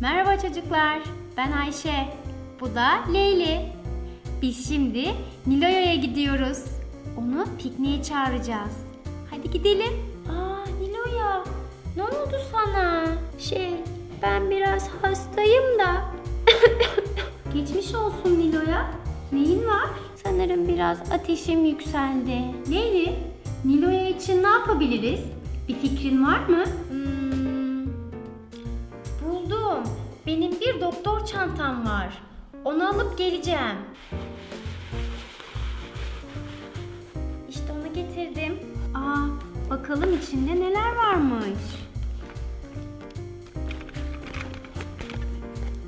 Merhaba çocuklar. Ben Ayşe. Bu da Leyli. Biz şimdi Niloya'ya gidiyoruz. Onu pikniğe çağıracağız. Hadi gidelim. Aa Niloya. Ne oldu sana? Şey ben biraz hastayım da. Geçmiş olsun Nilo'ya. Neyin var? Sanırım biraz ateşim yükseldi. Leyli, Nilo'ya için ne yapabiliriz? Bir fikrin var mı? Hmm, Benim bir doktor çantam var. Onu alıp geleceğim. İşte onu getirdim. Aa, bakalım içinde neler varmış.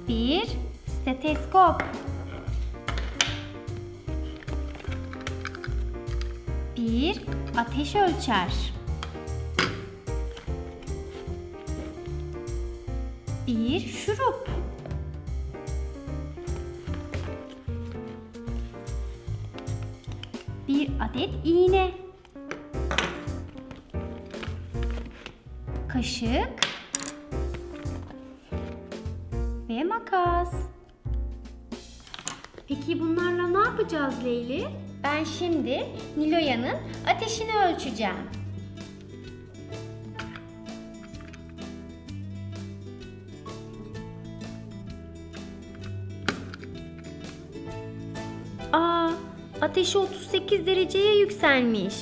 Bir steteskop. Bir ateş ölçer. Bir şurup. Bir adet iğne. Kaşık ve makas. Peki bunlarla ne yapacağız Leyli? Ben şimdi Niloya'nın ateşini ölçeceğim. Ateşi 38 dereceye yükselmiş.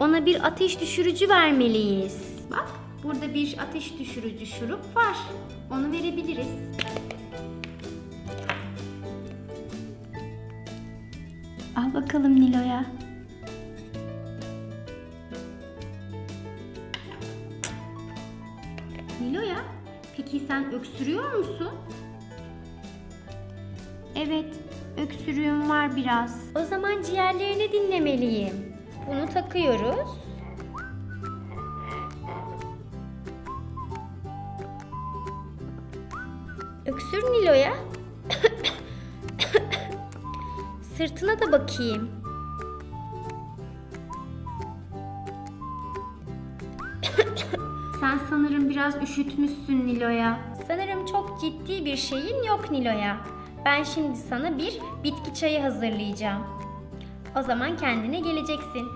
Ona bir ateş düşürücü vermeliyiz. Bak, burada bir ateş düşürücü şurup var. Onu verebiliriz. Al bakalım Nilo'ya. Nilo'ya, peki sen öksürüyor musun? Evet, öksürüğüm var biraz. O zaman ciğerlerini dinlemeliyim. Bunu takıyoruz. Öksür Nilo'ya. Sırtına da bakayım. Sen sanırım biraz üşütmüşsün Nilo'ya. Sanırım çok ciddi bir şeyin yok Nilo'ya. Ben şimdi sana bir bitki çayı hazırlayacağım. O zaman kendine geleceksin.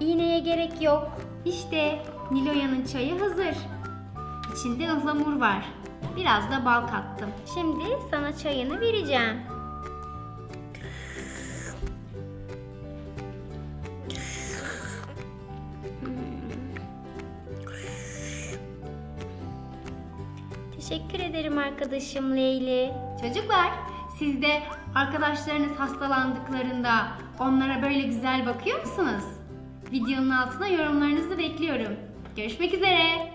İğneye gerek yok. İşte Nilo'ya'nın çayı hazır. İçinde ıhlamur var. Biraz da bal kattım. Şimdi sana çayını vereceğim. Teşekkür ederim arkadaşım Leyli. Çocuklar, siz de arkadaşlarınız hastalandıklarında onlara böyle güzel bakıyor musunuz? Videonun altına yorumlarınızı bekliyorum. Görüşmek üzere.